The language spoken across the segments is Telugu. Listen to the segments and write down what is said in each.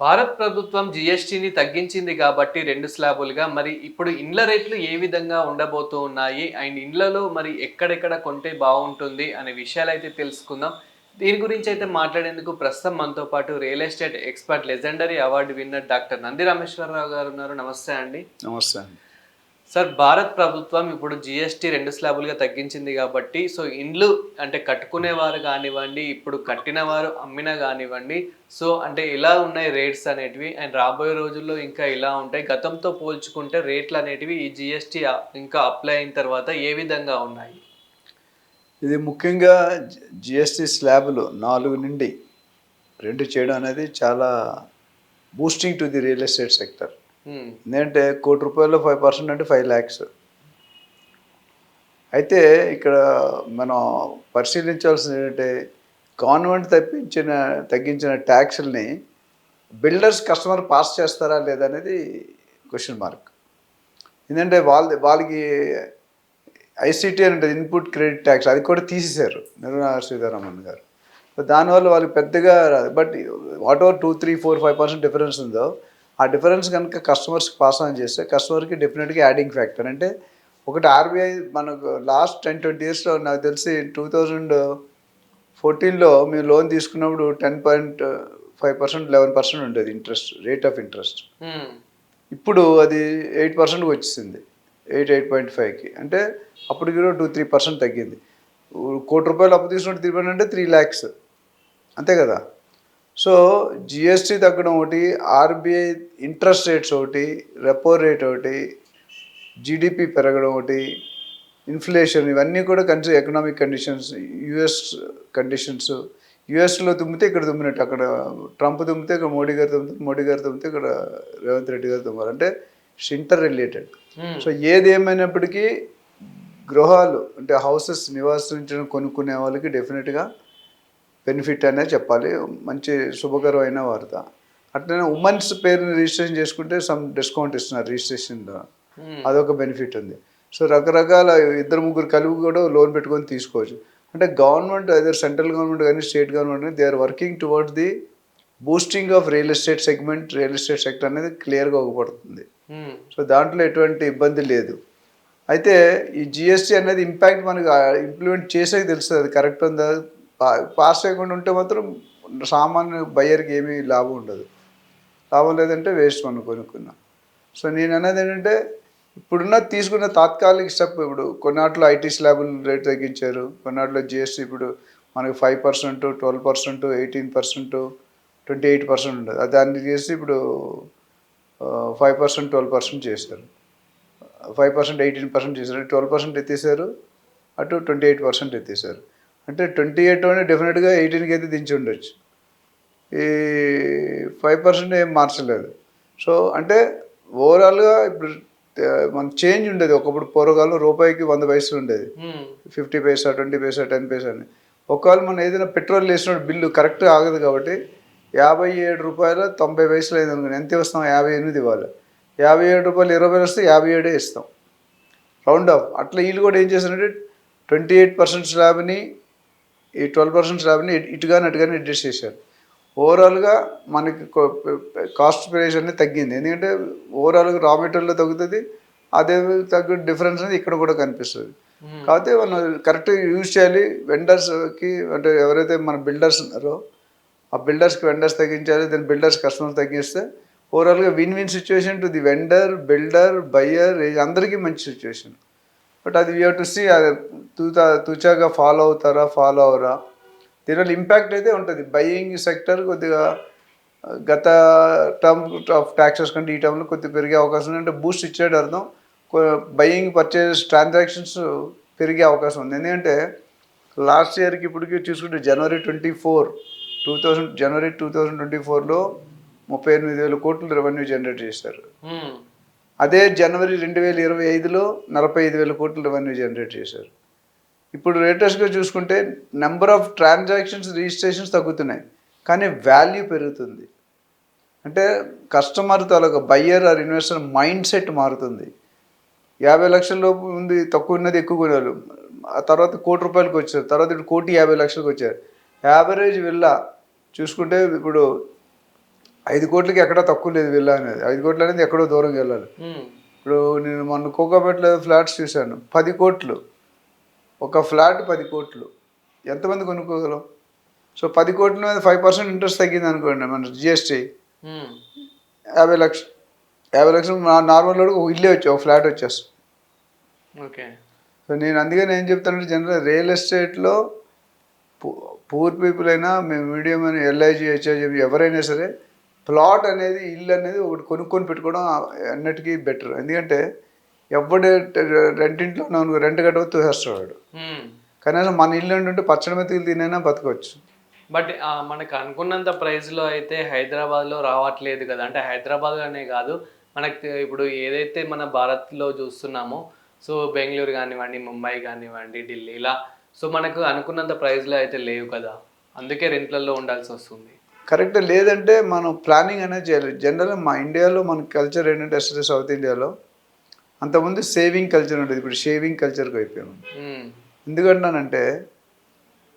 భారత్ ప్రభుత్వం జిఎస్టీని తగ్గించింది కాబట్టి రెండు స్లాబులుగా మరి ఇప్పుడు ఇండ్ల రేట్లు ఏ విధంగా ఉండబోతూ ఉన్నాయి? అండ్ ఇండ్లలో మరి ఎక్కడెక్కడ కొంటే బాగుంటుంది అనే విషయాలు అయితే తెలుసుకుందాం. దీని గురించి అయితే మాట్లాడేందుకు ప్రస్తుతం మనతో పాటు real estate expert legendary award winner doctor Nandi Rameshwararao గారు ఉన్నారు. నమస్తే అండి. నమస్తే అండి. సార్ భారత్ ప్రభుత్వం ఇప్పుడు జిఎస్టీ రెండు స్లాబులుగా తగ్గించింది కాబట్టి సో ఇండ్లు అంటే కట్టుకునేవారు కానివ్వండి ఇప్పుడు కట్టిన వారు అమ్మిన కానివ్వండి సో అంటే ఇలా ఉన్నాయి రేట్స్ అనేటివి. అండ్ రాబోయే రోజుల్లో ఇంకా ఇలా ఉంటాయి. గతంతో పోల్చుకుంటే రేట్లు అనేటివి ఈ జిఎస్టీ ఇంకా అప్లై అయిన తర్వాత ఏ విధంగా ఉన్నాయి? ఇది ముఖ్యంగా జిఎస్టీ స్లాబ్లు నాలుగు నుండి రెండు చేయడం అనేది చాలా boosting to the real estate sector ఏంటంటే కోటి రూపాయలు ఫైవ్ పర్సెంట్ అంటే ఫైవ్ ల్యాక్స్. అయితే ఇక్కడ మనం పరిశీలించాల్సింది ఏంటంటే గవర్నమెంట్ తప్పించిన తగ్గించిన ట్యాక్స్ని బిల్డర్స్ కస్టమర్ పాస్ చేస్తారా లేదనేది క్వశ్చన్ మార్క్. ఎందుకంటే వాళ్ళ వాళ్ళకి ఐసీటీ అని ఉంటుంది ఇన్పుట్ క్రెడిట్ ట్యాక్స్ అది కూడా తీసేశారు నిర్మలా సీతారామన్ గారు. దానివల్ల వాళ్ళకి పెద్దగా but whatever two three four five percent difference ఉందో ఆ డిఫరెన్స్ కనుక కస్టమర్స్కి పాస్ ఆన్ చేస్తే కస్టమర్కి డెఫినెట్గా యాడింగ్ ఫ్యాక్టర్ అంటే ఒకటి ఆర్బీఐ మనకు లాస్ట్ టెన్ ట్వంటీ ఇయర్స్లో నాకు తెలిసి టూ థౌజండ్ ఫోర్టీన్లో మేము లోన్ తీసుకున్నప్పుడు ten point five percent eleven percent ఉండేది ఇంట్రెస్ట్ రేట్ ఆఫ్ ఇంట్రెస్ట్. ఇప్పుడు అది ఎయిట్ పర్సెంట్కి వచ్చేసింది. ఎయిట్ ఎయిట్ పాయింట్ ఫైవ్కి అంటే అప్పటికి కూడా టూ త్రీ పర్సెంట్ తగ్గింది. కోటి రూపాయలు అప్పు తీసుకుంటే త్రీ పర్సెంట్ అంటే త్రీ ల్యాక్స్ అంతే కదా? సో జిఎస్టీ తగ్గడం ఒకటి ఆర్బీఐ ఇంట్రెస్ట్ రేట్స్ ఒకటి రెపో రేట్ ఒకటి జీడిపి పెరగడం ఒకటి ఇన్ఫ్లేషన్ ఇవన్నీ కూడా country economic conditions US conditions. యుఎస్లో తుమ్మితే ఇక్కడ తుమ్మినట్టు అక్కడ ట్రంప్ తుమ్మితే ఇక్కడ మోడీ గారు తుమ్మితే మోడీ గారు తుమ్మితే ఇక్కడ రేవంత్ రెడ్డి గారు తుమ్మారు. అంటే ఇంటర్ రిలేటెడ్. హ్మ్. సో ఏది ఏమైనప్పటికీ గృహాలు అంటే హౌసెస్ నివాసించడం కొనుక్కునే వాళ్ళకి డెఫినెట్గా బెనిఫిట్ అనే చెప్పాలి. మంచి శుభకరమైన వార్త. అట్లనే ఉమెన్స్ పేరుని రిజిస్ట్రేషన్ చేసుకుంటే సమ్ డిస్కౌంట్ ఇస్తున్నారు రిజిస్ట్రేషన్లో. అదొక బెనిఫిట్ ఉంది. సో రకరకాల ఇద్దరు ముగ్గురు కలిపి కూడా లోన్ పెట్టుకొని తీసుకోవచ్చు. అంటే గవర్నమెంట్ అదే సెంట్రల్ గవర్నమెంట్ కానీ స్టేట్ గవర్నమెంట్ కానీ they are working towards the boosting of real estate segment real estate sector అనేది క్లియర్గా ఒకపడుతుంది. హ్మ్. సో దాంట్లో ఎటువంటి ఇబ్బంది లేదు. అయితే ఈ జిఎస్టీ అనేది ఇంపాక్ట్ మనకి ఇంప్లిమెంట్ చేసే తెలుస్తుంది. అది కరెక్ట్ ఉందా? పాస్ చేయకుండా ఉంటే మాత్రం సామాన్య బయ్యర్కి ఏమీ లాభం ఉండదు. లాభం లేదంటే వేస్ట్ మనం కొనుక్కున్నాం. సో నేను అనేది ఏంటంటే ఇప్పుడున్న తీసుకున్న తాత్కాలిక స్టెప్ ఇప్పుడు కొన్నాట్లో ఐటీ స్లాబులు రేట్ తగ్గించారు. కొన్నాట్లో జిఎస్టీ ఇప్పుడు మనకి five percent twelve percent eighteen percent twenty eight percent ఉండదు. అది దాన్ని చేసి ఇప్పుడు ఫైవ్ పర్సెంట్ ట్వెల్వ్ పర్సెంట్ చేశారు. ఫైవ్ పర్సెంట్ ఎయిటీన్ పర్సెంట్ చేశారు. ట్వెల్వ్ పర్సెంట్ ఎత్తేసారు. అటు ట్వంటీ ఎయిట్ పర్సెంట్ ఎత్తేసారు. అంటే ట్వంటీ ఎయిట్లోనే డెఫినెట్గా ఎయిటీన్కి అయితే దించి ఉండొచ్చు. ఈ ఫైవ్ పర్సెంట్ ఏం మార్చలేదు. సో అంటే ఓవరాల్గా ఇప్పుడు ఆ, మన చేంజ్ ఉండేది. ఒకప్పుడు పూర్వకాలం రూపాయికి వంద పైసలు ఉండేది. Fifty paisa twenty paisa ten paisa అని. ఒకవేళ మనం ఏదైనా పెట్రోల్ వేసినప్పుడు బిల్లు కరెక్ట్గా ఆగదు కాబట్టి యాభై ఏడు రూపాయల తొంభై పైసలు అయింది అనుకుని ఎంత ఇస్తాం యాభై ఎనిమిది ఇవ్వాలి. యాభై ఏడు రూపాయలు ఇరవై వస్తే యాభై ఏడే ఇస్తాం. Round off. అట్లా వీళ్ళు కూడా ఏం చేశారంటే ట్వంటీ ఎయిట్ పర్సెంట్ స్లాబ్ని ఈ ట్వెల్వ్ పర్సెంట్ స్లాబ్ని ఇటు- ఇటుగాని అటుగాని అడ్జస్ట్ చేశారు. ఓవరాల్గా మనకి కాస్ట్ ప్రైస్ అనేది తగ్గింది. ఎందుకంటే ఓవరాల్గా రా మెటీరియల్లో తగ్గుతుంది అదే తగ్గ డిఫరెన్స్ అనేది ఇక్కడ కూడా కనిపిస్తుంది. హ్మ్. కాకపోతే మనం కరెక్ట్ యూజ్ చేయాలి. వెండర్స్కి అంటే ఎవరైతే మన బిల్డర్స్ ఉన్నారో ఆ బిల్డర్స్కి వెండర్స్ తగ్గించాలి దాని బిల్డర్స్ కస్టమర్స్ తగ్గిస్తే ఓవరాల్గా win win situation to the vendor builder buyer అందరికీ మంచి సిచ్యువేషన్ బట్ అది వీ టు సీ అది తూతా తూచాగా ఫాలో అవుతారా ఫాలో అవరా? దీనివల్ల ఇంపాక్ట్ అయితే ఉంటుంది. బయ్యింగ్ సెక్టర్ కొద్దిగా గత టర్మ్ ఆఫ్ ట్యాక్సెస్ కంటే ఈ టర్మ్లో కొద్దిగా పెరిగే అవకాశం ఉంది. అంటే బూస్ట్ ఇచ్చేది అర్థం. బయ్యింగ్ పర్చేస్ ట్రాన్సాక్షన్స్ పెరిగే అవకాశం ఉంది. ఎందుకంటే లాస్ట్ ఇయర్కి ఇప్పటికి చూసుకుంటే జనవరి ట్వంటీ ఫోర్ టూ థౌజండ్ జనవరి టూ థౌజండ్ ట్వంటీ ఫోర్లో ముప్పై ఎనిమిది వేల కోట్లు రెవెన్యూ జనరేట్ చేశారు. Hmm. అదే జనవరి రెండు వేల ఇరవై ఐదులో నలభై ఐదు వేల కోట్లు రెవెన్యూ జనరేట్ చేశారు. ఇప్పుడు లేటెస్ట్గా చూసుకుంటే నెంబర్ ఆఫ్ ట్రాన్సాక్షన్స్ రిజిస్ట్రేషన్స్ తగ్గుతున్నాయి. కానీ వాల్యూ పెరుగుతుంది. అంటే customer taluka buyer or investor mind set మారుతుంది. యాభై లక్షల లోపు ఉంది తక్కువ ఉన్నది ఎక్కువ కొనాలి. ఆ తర్వాత కోటి రూపాయలకు వచ్చారు తర్వాత ఇప్పుడు కోటి యాభై లక్షలకు వచ్చారు. యావరేజ్ విల్లా చూసుకుంటే ఇప్పుడు ఐదు కోట్లకి ఎక్కడా తక్కువ లేదు విల్లా అనేది. ఐదు కోట్లు అనేది ఎక్కడో దూరంగా వెళ్ళాలి. ఇప్పుడు నేను మొన్న కోకాపేటలో ఫ్లాట్స్ చూశాను. పది కోట్లు. ఒక ఫ్లాట్ పది కోట్లు. ఎంతమంది కొనుక్కోగలం? సో పది కోట్ల మీద ఫైవ్ పర్సెంట్ ఇంట్రెస్ట్ తగ్గింది అనుకోండి మన జిఎస్టీ. యాభై లక్షలు యాభై లక్షలు నార్మల్ ఒక ఇల్లే వచ్చి ఒక ఫ్లాట్ వచ్చేస్తుంది. ఓకే. సో నేను అందుకని ఏం చెప్తానంటే జనరల్ రియల్ ఎస్టేట్లో పూర్ పీపుల్ అయినా మేము మీడియం అని ఎల్ఐజి హెచ్ఐజి ఎవరైనా సరే ప్లాట్ అనేది ఇల్లు అనేది ఒకటి కొనుక్కొని పెట్టుకోవడం అన్నిటికీ బెటర్. ఎందుకంటే ఎవడు రెంటింట్లో ఉన్నాను రెంట్ కట్టవచ్చు తోసేస్తాడు. కనీసం మన ఇల్లు ఉంటుంటే పచ్చడి మెతుకులు తినైనా బతకవచ్చు బట్ మనకు అనుకున్నంత ప్రైస్లో అయితే హైదరాబాద్లో రావట్లేదు కదా. అంటే హైదరాబాద్లోనే కాదు. మనకు ఇప్పుడు ఏదైతే మన భారత్లో చూస్తున్నామో సో బెంగళూరు కానివ్వండి ముంబై కానివ్వండి ఢిల్లీ ఇలా సో మనకు అనుకున్నంత ప్రైస్లో అయితే లేవు కదా. అందుకే రెంట్లలో ఉండాల్సి వస్తుంది. కరెక్ట్ లేదంటే మనం ప్లానింగ్ అనేది చేయాలి. జనరల్గా మా ఇండియాలో మన కల్చర్ ఏంటంటే ఎస్పెషల్లీ సౌత్ ఇండియాలో అంతకుముందు సేవింగ్ కల్చర్ ఉండేది. ఇప్పుడు షేవింగ్ కల్చర్కి అయిపోయాము మ్మ్. ఎందుకంటానంటే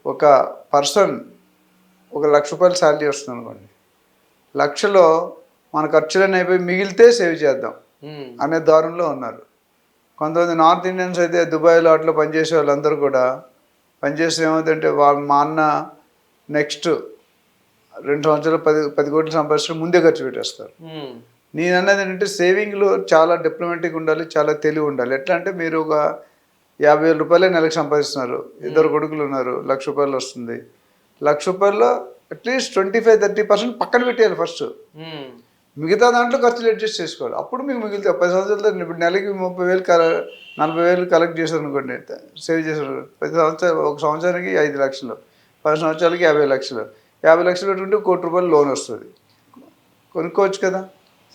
ఒక పర్సన్ ఒక లక్ష రూపాయలు శాలరీ వస్తుంది అనుకోండి లక్షలో మన ఖర్చులన్నీ అయిపోయి మిగిలితే సేవ్ చేద్దాం మ్మ్. అనే దారుణంలో ఉన్నారు. కొంతమంది నార్త్ ఇండియన్స్ అయితే దుబాయ్లో అట్లా పనిచేసే వాళ్ళందరూ కూడా పనిచేస్తే ఏమవుతుందంటే వాళ్ళ మా అన్న నెక్స్ట్ రెండు సంవత్సరాలు పది పది కోట్లు సంపాదించడం ముందే ఖర్చు పెట్టేస్తారు. నేను అన్నది ఏంటంటే సేవింగ్లో చాలా డిప్లొమాటిక్ ఉండాలి చాలా తెలివి ఉండాలి. ఎట్లా అంటే మీరు ఒక యాభై వేల రూపాయలే నెలకు సంపాదిస్తున్నారు. ఇద్దరు కొడుకులు ఉన్నారు లక్ష రూపాయలు వస్తుంది. లక్ష రూపాయల్లో at least twenty five thirty percent పక్కన పెట్టేయాలి ఫస్ట్. మిగతా దాంట్లో ఖర్చులు అడ్జస్ట్ చేసుకోవాలి. అప్పుడు మీకు మిగిలితే పది సంవత్సరాలతో ఇప్పుడు నెలకి ముప్పై వేలు కల నలభై వేలు కలెక్ట్ చేశారు అనుకోండి సేవ్ చేశారు. పది సంవత్సరాలు ఒక సంవత్సరానికి ఐదు లక్షలు పది సంవత్సరాలకి యాభై లక్షలు. యాభై లక్షలు పెట్టుకుంటే కోటి రూపాయలు లోన్ వస్తుంది. కొనుక్కోవచ్చు కదా.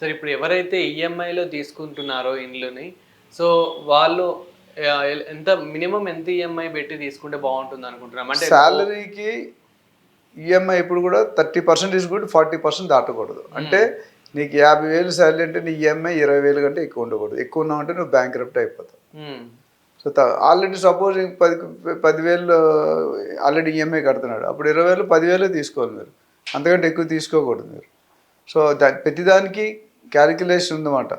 సరే ఇప్పుడు ఎవరైతే ఈఎంఐలో తీసుకుంటున్నారో ఇండ్లుని సో వాళ్ళు ఎంత మినిమం ఎంత ఈఎంఐ పెట్టి తీసుకుంటే బాగుంటుంది అనుకుంటున్నాం? అంటే శాలరీకి ఈఎంఐ ఇప్పుడు కూడా thirty percent is good forty percent దాటకూడదు. అంటే నీకు యాభై వేలు శాలరీ అంటే నీ ఈఎంఐ ఇరవై వేలు కంటే ఎక్కువ ఉండకూడదు. ఎక్కువ ఉన్నావు అంటే నువ్వు బ్యాంక్ అయిపోతావు. మ్మ్. సో ఆల్రెడీ సపోజ్ పది పదివేలు ఆల్రెడీ ఈఎంఐ కడుతున్నాడు. అప్పుడు ఇరవై వేలు పదివేలు తీసుకోవాలి మీరు. అంతకంటే ఎక్కువ తీసుకోకూడదు మీరు. సో దా ప్రతిదానికి క్యాలిక్యులేషన్ ఉందన్నమాట.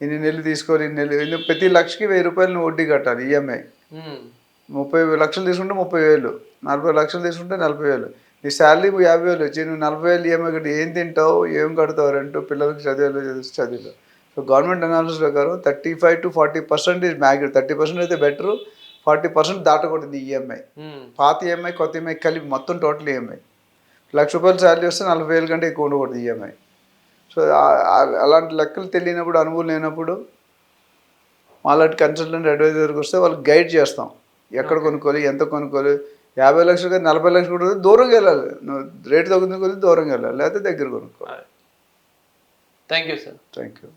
ఇన్ని నెలలు తీసుకోవాలి ఇన్ని నెలలు ప్రతి లక్షకి వెయ్యి రూపాయలు వడ్డీ కట్టాలి ఈఎంఐ మ్మ్. ముప్పై లక్షలు తీసుకుంటే ముప్పై వేలు. నలభై లక్షలు తీసుకుంటే నలభై వేలు. నీ శాలరీ యాభై వేలు వచ్చి నువ్వు నలభై వేలు ఈఎంఐ కట్టి ఏం తింటావు ఏం కడతావు రెంట్ పిల్లలకి చదివేలు చదివి చదివిలో సో గవర్నమెంట్ అనాలిసిస్ ప్రకారం thirty five to forty percent is మ్యాగ్రెడ్ thirty percent అయితే బెటర్ ఫార్టీ పర్సెంట్ దాటకూడదు ఈఎంఐ మ్మ్. పాత ఈఎంఐ కొత్త ఈఎంఐ కలిపి మొత్తం టోటల్ ఈఎంఐ లక్ష రూపాయలు శాలరీ వస్తే నలభై వేల కంటే ఎక్కువ ఉండకూడదు ఈఎంఐ సో అలాంటి లెక్కలు తెలియనప్పుడు అనుభవం లేనప్పుడు అలాంటి కన్సల్టెంట్ అడ్వైజర్కి వస్తే వాళ్ళకి గైడ్ చేస్తాం. ఎక్కడ కొనుక్కోవాలి ఎంత కొనుక్కోవాలి యాభై లక్షలు కానీ నలభై లక్షలు కూడా దూరంగా వెళ్ళాలి. నువ్వు రేటు తగ్గుతుంది కొద్ది దూరంగా వెళ్ళాలి లేకపోతే దగ్గర కొనుక్కోవాలి. Thank you sir thank you